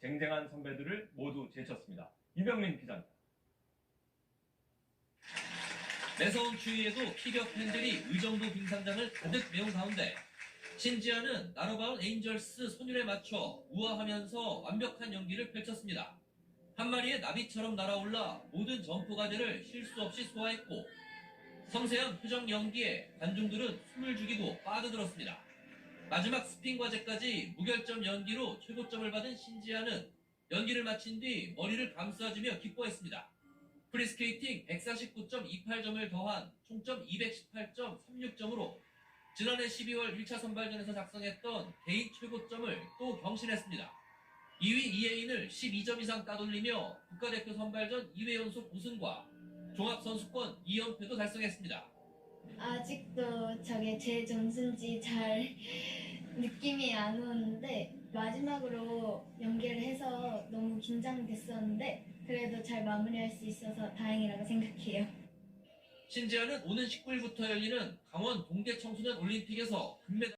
쟁쟁한 선배들을 모두 제쳤습니다. 이병민 기자입니다. 매서운 추위에도 피겨 팬들이 의정부 빙상장을 가득 메운 가운데 신지아는 나로바운 에인절스 손율에 맞춰 우아하면서 완벽한 연기를 펼쳤습니다. 한 마리의 나비처럼 날아올라 모든 점프 과제를 실수 없이 소화했고 섬세한 표정 연기에 관중들은 숨을 죽이고 빠져들었습니다. 마지막 스핀 과제까지 무결점 연기로 최고점을 받은 신지아는 연기를 마친 뒤 머리를 감싸주며 기뻐했습니다. 프리스케이팅 149.28점을 더한 총점 218.36점으로 지난해 12월 1차 선발전에서 작성했던 개인 최고점을 또 경신했습니다. 2위 이혜인을 12점 이상 따돌리며 국가대표 선발전 2회 연속 우승과 종합선수권 2연패도 달성했습니다. 아직도 저게 제 점수인지 잘 느낌이 안 오는데 마지막으로 연기를 해서 너무 긴장됐었는데 그래도 잘 마무리할 수 있어서 다행이라고 생각해요. 신지아는 오는 19일부터 열리는 강원 동계 청소년 올림픽에서 금메달